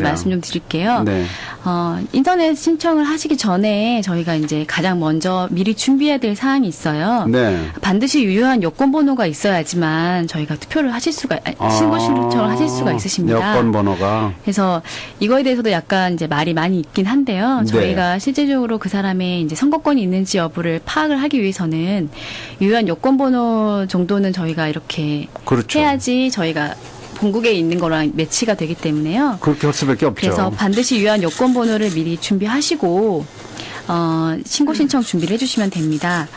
네, 말씀 좀 드릴게요. 네. 어, 인터넷 신청을 하시기 전에 저희가 이제 가장 먼저 미리 준비해야 될 사항이 있어요. 네. 반드시 유효한 여권 번호가 있어야지만 저희가 투표를 하실 수가 아, 신고 신청을 하실 수가 있으십니다. 여권 번호가 그래서 이거에 대해서도 약간 이제 말이 많이 있긴 한데요. 네. 저희가 실제적으로 그 사람의 이제 선거권이 있는지 여부를 파악을 하기 위해서는 유효한 여권 번호 정도는 저희가 이렇게 그렇죠. 해야지 저희가 본국에 있는 거랑 매치가 되기 때문에요. 그렇게 할 수밖에 없죠. 그래서 반드시 유효한 여권 번호를 미리 준비하시고 어, 신고 신청 준비를 해주시면 됩니다.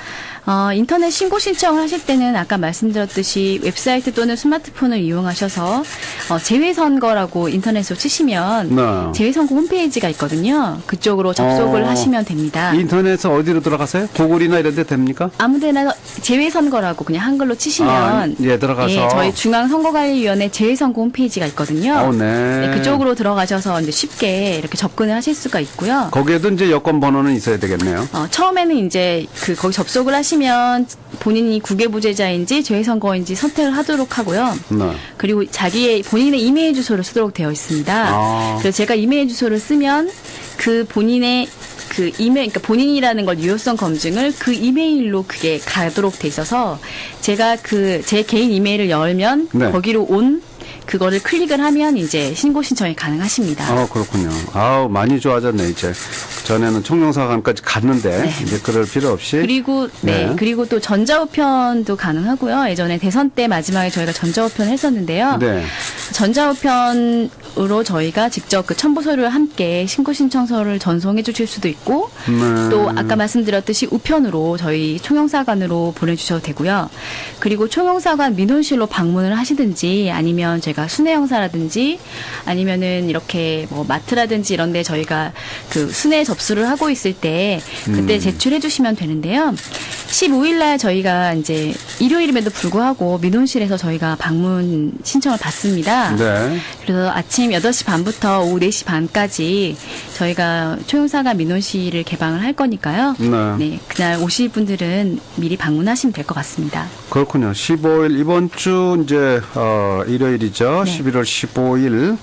어, 인터넷 신고 신청을 하실 때는 아까 말씀드렸듯이 웹사이트 또는 스마트폰을 이용하셔서 어, 재외선거라고 인터넷으로 치시면 네. 재외선거 홈페이지가 있거든요. 그쪽으로 접속을 어, 하시면 됩니다. 인터넷에 어디로 들어가세요? 구글이나 이런 데 됩니까? 아무데나 재외선거라고 그냥 한글로 치시면 아, 예, 들어가서. 예, 저희 중앙선거관리위원회 재외선거 홈페이지가 있거든요. 어, 네. 네, 그쪽으로 들어가셔서 이제 쉽게 이렇게 접근을 하실 수가 있고요. 거기에도 이제 여권 번호는 있어야 되겠네요. 어, 처음에는 이제 그 거기 접속을 하시 면 본인이 국외부재자인지 재외선거인지 선택을 하도록 하고요. 네. 그리고 자기의 본인의 이메일 주소를 쓰도록 되어 있습니다. 아. 그래서 제가 이메일 주소를 쓰면 그 본인의 그 이메일, 그러니까 본인이라는 걸 유효성 검증을 그 이메일로 그게 가도록 돼 있어서 제가 그 제 개인 이메일을 열면 네. 거기로 온 그거를 클릭을 하면 이제 신고 신청이 가능하십니다. 아, 그렇군요. 아우, 많이 좋아졌네, 이제. 전에는 총영사관까지 갔는데, 네. 이제 그럴 필요 없이. 그리고 네, 네. 그리고 또 전자우편도 가능하고요. 예전에 대선 때 마지막에 저희가 전자우편을 했었는데요. 네. 전자우편 으로 저희가 직접 그 첨부 서류와 함께 신고 신청서를 전송해 주실 수도 있고 음. 또 아까 말씀드렸듯이 우편으로 저희 총영사관으로 보내주셔도 되고요. 그리고 총영사관 민원실로 방문을 하시든지 아니면 제가 순회영사라든지 아니면은 이렇게 뭐 마트라든지 이런데 저희가 그 순회 접수를 하고 있을 때 그때 음. 제출해 주시면 되는데요. 15일 날 저희가 이제 일요일임에도 불구하고 민원실에서 저희가 방문 신청을 받습니다. 네. 그래서 아침 8시 반부터 오후 4시 반까지 저희가 초용사가 민원실을 개방을 할 거니까요. 네. 그날 오실 분들은 미리 방문하시면 될 것 같습니다. 그렇군요. 15일 이번 주 이제 어 일요일이죠. 네. 11월 15일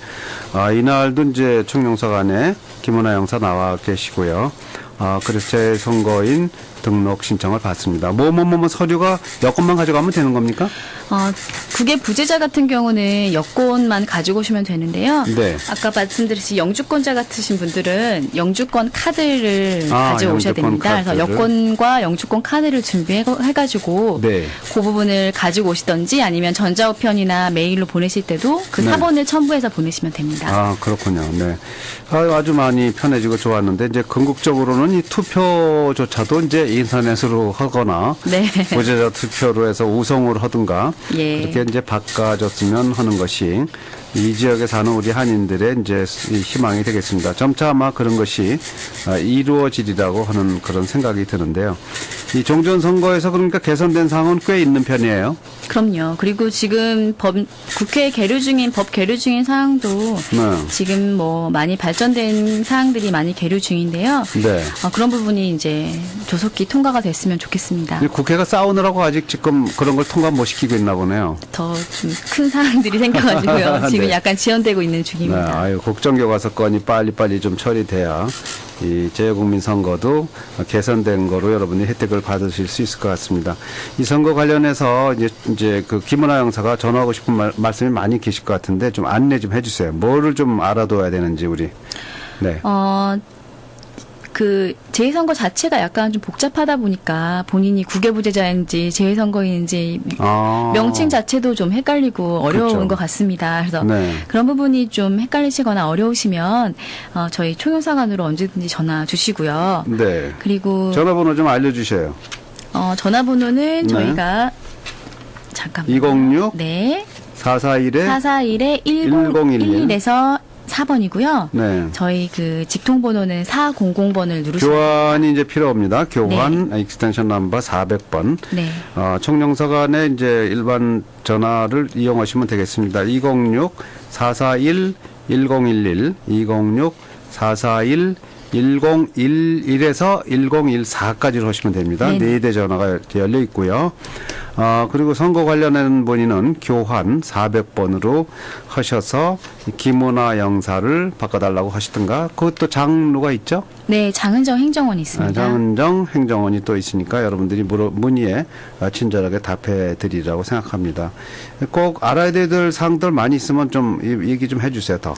아 이날도 이제 총영사관에 김은아 영사 나와 계시고요. 아 그래서 제 선거인 등록 신청을 받습니다. 뭐뭐뭐 서류가 여권만 가져가면 되는 겁니까? 어, 국외 부재자 같은 경우는 여권만 가지고 오시면 되는데요. 네. 아까 말씀드렸듯이 영주권자 같으신 분들은 영주권 카드를 아, 가지고 오셔야 영주권 됩니다. 그래서 카드를. 여권과 영주권 카드를 준비해가지고 네. 그 부분을 가지고 오시던지 아니면 전자우편이나 메일로 보내실 때도 그 네. 사본을 첨부해서 보내시면 됩니다. 아, 그렇군요. 네. 아유, 아주 많이 편해지고 좋았는데, 이제 궁극적으로는 이 투표조차도 이제 인터넷으로 하거나, 네. 부재자 투표로 해서 우성으로 하든가, 예. 그렇게 이제 바꿔줬으면 하는 것이 이 지역에 사는 우리 한인들의 이제 이 희망이 되겠습니다. 점차 아마 그런 것이 아, 이루어지리라고 하는 그런 생각이 드는데요. 이 종전 선거에서 그러니까 개선된 사항은 꽤 있는 편이에요. 그럼요. 그리고 지금 법, 국회 계류 중인, 법 계류 중인 사항도 네. 지금 뭐 많이 발전된 사항들이 많이 계류 중인데요. 네. 어, 그런 부분이 이제 조속히 통과가 됐으면 좋겠습니다. 이 국회가 싸우느라고 아직 지금 그런 걸 통과 못 시키고 있나 보네요. 더 좀 큰 사항들이 생겨가지고요. 지금 네. 약간 지연되고 있는 네, 중입니다. 아유, 국정교과서 건이 빨리빨리 좀 처리돼야 이 재국민 선거도 개선된 거로 여러분이 혜택을 받으실 수 있을 것 같습니다. 이 선거 관련해서 이제, 이제 그 김은아 영사가 전하고 싶은 말, 말씀이 많이 계실 것 같은데 좀 안내 좀 해주세요. 뭐를 좀 알아둬야 되는지 우리. 네. 어, 그 재선거 자체가 약간 좀 복잡하다 보니까 본인이 국외부재자인지 재선거인지 아. 명칭 자체도 좀 헷갈리고 어려운 그렇죠. 것 같습니다. 그래서 네. 그런 부분이 좀 헷갈리시거나 어려우시면 어, 저희 총영사관으로 언제든지 전화 주시고요. 네. 그리고 전화번호 좀 알려주세요. 어, 전화번호는 네. 저희가 잠깐만 206 네 441에 441에 1011. 1011에서 4번이고요. 네. 저희 그 직통 번호는 400번을 누르시면 교환이 이제 필요합니다. 교환 익스텐션 넘버 400번. 네. 어, 총영사관의 이제 일반 전화를 이용하시면 되겠습니다. 206 441 1011 206 441 1011에서 1014까지로 하시면 됩니다. 네네. 네대 전화가 열려 있고요. 어, 그리고 선거 관련된 문의는 교환 400번으로 하셔서 이 김은아 영사를 바꿔달라고 하시든가 그것도 장로가 있죠? 네, 장은정 행정원이 아, 있습니다. 장은정 행정원이 또 있으니까 여러분들이 물어, 문의에 아, 친절하게 답해 드리라고 생각합니다. 꼭 알아야 될 사항들 많이 있으면 좀 이- 얘기 좀 해주세요 더.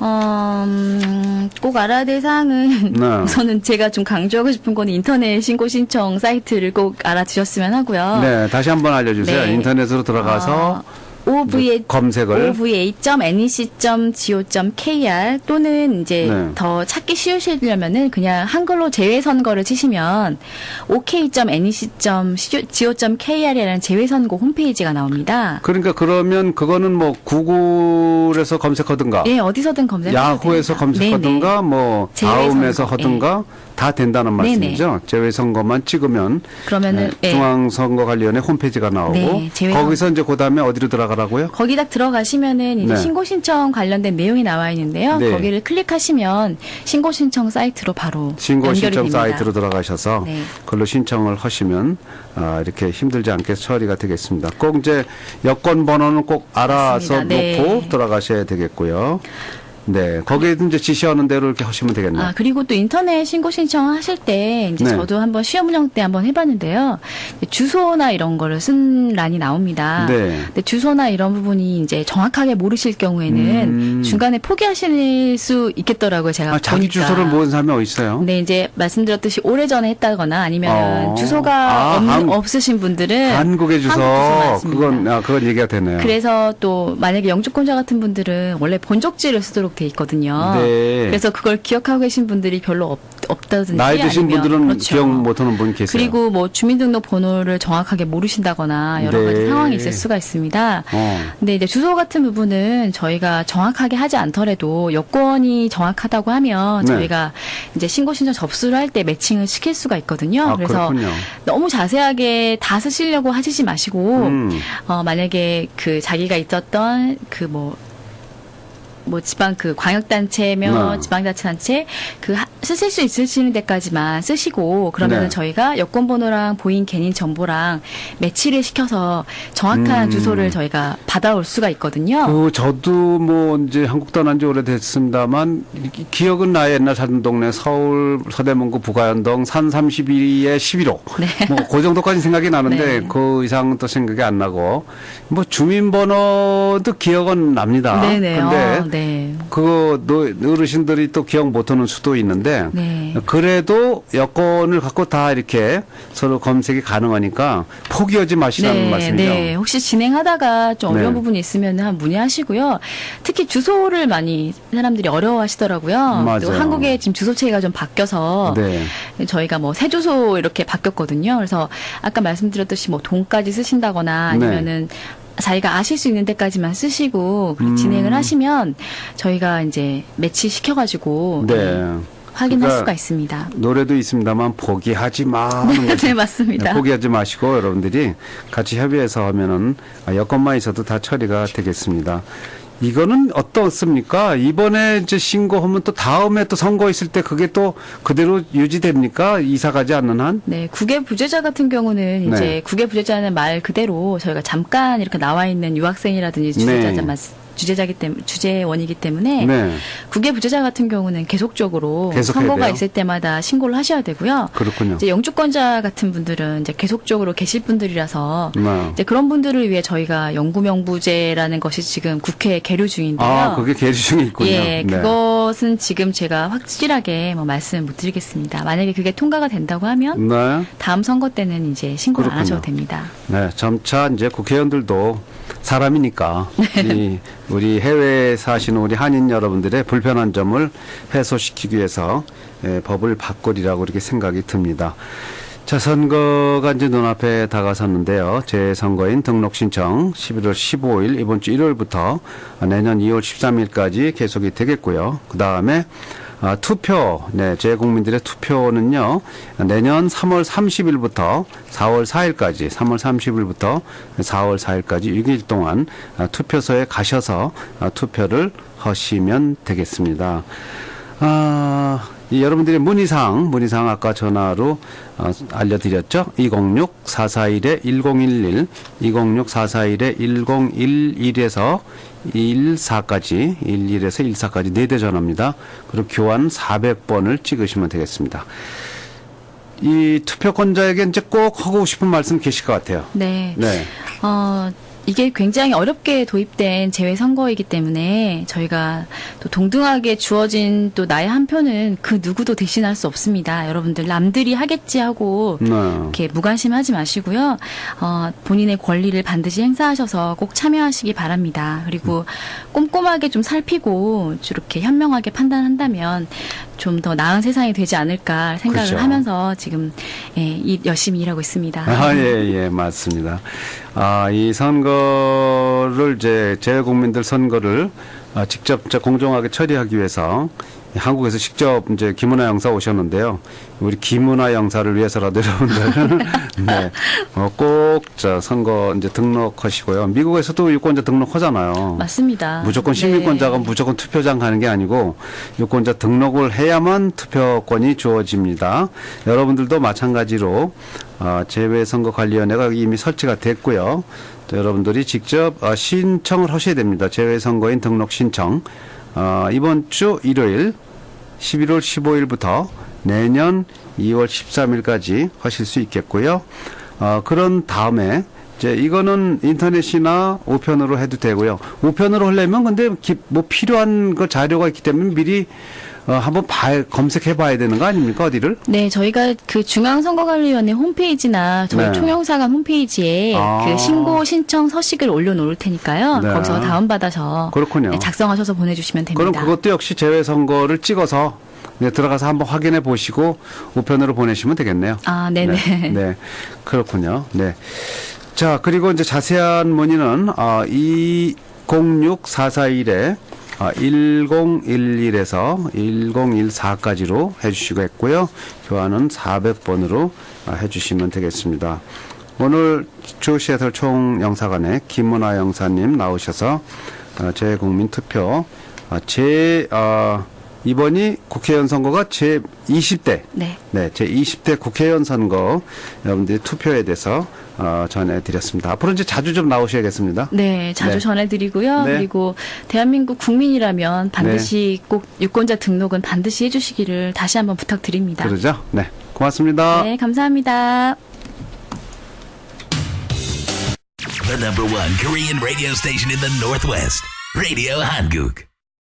어, 음, 꼭 알아야 될 사항은 네. 우선은 제가 좀 강조하고 싶은 건 인터넷 신고 신청 사이트를 꼭 알아두셨으면 하고요. 네, 다시 한번 알려주세요. 네. 인터넷으로 들어가서 어, OVA 검색을 ova.nec.co.kr 또는 이제 네. 더 찾기 쉬우시려면은 그냥 한글로 재외선거를 치시면 ok.nec.co.kr이라는 재외선거 홈페이지가 나옵니다. 그러니까 그러면 그거는 뭐 구글에서 검색하든가 네, 어디서든 검색하셔도 야후에서. 검색하든가 뭐 제외선거, 다음에서 하든가 다 된다는 네네. 말씀이죠. 제외선거만 찍으면 그러면은 네, 네. 중앙선거관리위원회 홈페이지가 나오고 네, 거기서 이제 그 다음에 어디로 들어가라고요? 거기 딱 들어가시면은 이제 네. 신고 신청 관련된 내용이 나와 있는데요. 네. 거기를 클릭하시면 신고 신청 사이트로 바로 신고 신청. 사이트로 들어가셔서 네. 그걸로 신청을 하시면 아, 이렇게 힘들지 않게 처리가 되겠습니다. 꼭 이제 여권 번호는 꼭 알아서 맞습니다. 네. 놓고 들어가셔야 되겠고요. 네, 거기에 이제 지시하는 대로 이렇게 하시면 되겠네요. 아, 그리고 또 인터넷 신고 신청하실 때 이제 네. 저도 한번 시험 운영 때 한번 해봤는데요. 주소나 이런 거를 쓴 란이 나옵니다. 네. 근데 주소나 이런 부분이 이제 정확하게 모르실 경우에는 음. 중간에 포기하실 수 있겠더라고요. 제가 아, 자기. 주소를 모은 사람이 어디 있어요? 근데 이제 말씀드렸듯이 오래전에 했다거나 아니면 어. 주소가 아, 없, 한- 없으신 분들은 한국의 주소, 네. 한국. 그건 아, 그건 얘기가 되네요. 그래서 또 만약에 영주권자 같은 분들은 원래 본적지를 쓰도록 돼 있거든요. 네. 그래서 그걸 기억하고 계신 분들이 별로 없, 없다든지 나이 드신 아니면 분들은 그렇죠. 기억 못하는 분 계세요. 그리고 뭐 주민등록 번호를 정확하게 모르신다거나 여러 네. 가지 상황이 있을 수가 있습니다. 어. 근데 이제 주소 같은 부분은 저희가 정확하게 하지 않더라도 여권이 정확하다고 하면 네. 저희가 이제 신고 신청 접수를 할 때 매칭을 시킬 수가 있거든요. 아, 그래서 그렇군요. 너무 자세하게 다 쓰시려고 하시지 마시고 음. 어, 만약에 그 자기가 있었던 그 뭐, 뭐 지방 그 광역단체며 네. 지방자치단체 그 하- 쓰실 수 있으시는 데까지만 쓰시고 그러면은 네. 저희가 여권번호랑 보인 개인 정보랑 매치를 시켜서 정확한 음. 주소를 저희가 받아올 수가 있거든요. 그 저도 뭐 이제 한국 떠난 지 오래됐습니다만 이- 기억은 나의 옛날 살던 동네 서울 서대문구 부가연동 산 32의 11호 네. 뭐그 정도까지 생각이 나는데 네. 그 이상은 또 생각이 안 나고 뭐 주민번호도 기억은 납니다. 네네. 근데 어, 네. 그거 노- 어르신들이 또 기억 못하는 수도 있는데 네. 그래도 여권을 갖고 다 이렇게 서로 검색이 가능하니까 포기하지 마시라는 말씀이죠. 네. 혹시 진행하다가 좀 어려운 네. 부분이 있으면 한 문의하시고요. 특히 주소를 많이 사람들이 어려워하시더라고요. 맞아요. 또 한국의 지금 주소체가 좀 바뀌어서 네. 저희가 뭐 새 주소 이렇게 바뀌었거든요. 그래서 아까 말씀드렸듯이 뭐 돈까지 쓰신다거나 네. 아니면은 자기가 아실 수 있는 데까지만 쓰시고 그렇게 음. 진행을 하시면 저희가 이제 매치 시켜가지고 네. 확인할 그러니까 수가 있습니다. 노래도 있습니다만 포기하지 마 거죠. 네, 맞습니다. 네, 포기하지 마시고 여러분들이 같이 협의해서 하면은 아, 여건만 있어도 다 처리가 되겠습니다. 이거는 어떻습니까? 이번에 이제 신고하면 또 다음에 또 선거 있을 때 그게 또 그대로 유지됩니까? 이사 가지 않는 한? 네, 국외 부재자 같은 경우는 네. 이제 국외 부재자는 말 그대로 저희가 잠깐 이렇게 나와 있는 유학생이라든지 주재자 네. 주재자기 때문에 주재원이기 때문에 네. 국외 부재자 같은 경우는 계속적으로 선거가 돼요? 있을 때마다 신고를 하셔야 되고요. 그렇군요. 이제 영주권자 같은 분들은 이제 계속적으로 계실 분들이라서 네. 이제 그런 분들을 위해 저희가 영구명부제라는 것이 지금 국회에 계류 중인데요. 아, 그게 계류 중에 있군요. 예, 네. 그것은 지금 제가 확실하게 뭐 말씀을 못 드리겠습니다. 만약에 그게 통과가 된다고 하면 네. 다음 선거 때는 이제 신고를 안 그렇군요. 하셔도 됩니다. 네, 점차 이제 국회의원들도 사람이니까 네. 이 우리 해외에 사시는 우리 한인 여러분들의 불편한 점을 해소시키기 위해서 예, 법을 바꾸리라고 이렇게 생각이 듭니다. 자, 선거가 이제 눈앞에 다가섰는데요. 재선거인 등록 신청 11월 15일 이번 주 일요일부터 내년 2월 13일까지 계속이 되겠고요. 그 다음에 아, 투표, 네, 재국민들의 투표는요, 내년 3월 30일부터 4월 4일까지, 3월 30일부터 4월 4일까지 6일 동안 아, 투표소에 가셔서 아, 투표를 하시면 되겠습니다. 아, 이 여러분들의 문의사항, 문의사항 아까 전화로 어, 알려드렸죠. 206-441-1011, 206-441-1011에서 14까지, 11에서 14까지 네대 전화입니다. 그리고 교환 400번을 찍으시면 되겠습니다. 이 투표권자에게 이제 꼭 하고 싶은 말씀 계실 것 같아요. 네. 네. 어, 이게 굉장히 어렵게 도입된 재외 선거이기 때문에 저희가 또 동등하게 주어진 또 나의 한 표는 그 누구도 대신할 수 없습니다. 여러분들 남들이 하겠지 하고 네. 이렇게 무관심하지 마시고요. 어, 본인의 권리를 반드시 행사하셔서 꼭 참여하시기 바랍니다. 그리고 꼼꼼하게 좀 살피고 이렇게 현명하게 판단한다면 좀 더 나은 세상이 되지 않을까 생각을 그렇죠. 하면서 지금 예, 이- 열심히 일하고 있습니다. 아, 예, 예, 맞습니다. 아, 이 선거를 이제 재국민들 선거를 아, 직접 이제 공정하게 처리하기 위해서 한국에서 직접 이제 김은아 영사 오셨는데요. 우리 김은아 영사를 위해서라도 여러분들 네, 어, 꼭저 선거 이제 등록하시고요. 미국에서도 유권자 등록하잖아요. 맞습니다. 무조건 시민권자가 네. 무조건 투표장 가는 게 아니고 유권자 등록을 해야만 투표권이 주어집니다. 여러분들도 마찬가지로 어, 재외선거관리위원회가 이미 설치가 됐고요. 또 여러분들이 직접 어, 신청을 하셔야 됩니다. 재외선거인 등록 신청. 어, 이번 주 일요일 11월 15일부터 내년 2월 13일까지 하실 수 있겠고요. 어, 그런 다음에 이제 이거는 인터넷이나 우편으로 해도 되고요. 우편으로 하려면 근데 기- 뭐 필요한 그 자료가 있기 때문에 미리 어, 한번 봐, 검색해 봐야 되는 거 아닙니까? 어디를? 네, 저희가 그 중앙선거관리위원회 홈페이지나 저희 네. 총영사관 홈페이지에 아. 그 신고 신청 서식을 올려놓을 테니까요. 네. 거기서 다운받아서 그렇군요. 네, 작성하셔서 보내주시면 됩니다. 그럼 그것도 역시 재외선거를 찍어서 네, 들어가서 한번 확인해 보시고 우편으로 보내시면 되겠네요. 아, 네네. 네, 네. 그렇군요. 네. 자, 그리고 이제 자세한 문의는 아, 206441에 아, 1011에서 1014까지로 해주시겠고요. 교환은 400번으로 아, 해주시면 되겠습니다. 오늘 주시애틀 총영사관에 김문화 영사님 나오셔서 어, 재국민 투표 아, 제 어, 이번이 국회의원 선거가 제 20대 네. 네, 제 20대 국회의원 선거 여러분들이 투표에 대해서 어, 전해드렸습니다. 앞으로 이제 자주 좀 나오셔야겠습니다. 네, 자주 네. 전해드리고요. 네. 그리고 대한민국 국민이라면 반드시 꼭 유권자 등록은 반드시 해주시기를 다시 한번 부탁드립니다. 그러죠? 네, 고맙습니다. 네, 감사합니다. The number one Korean radio station in the Northwest, Radio Hanguk.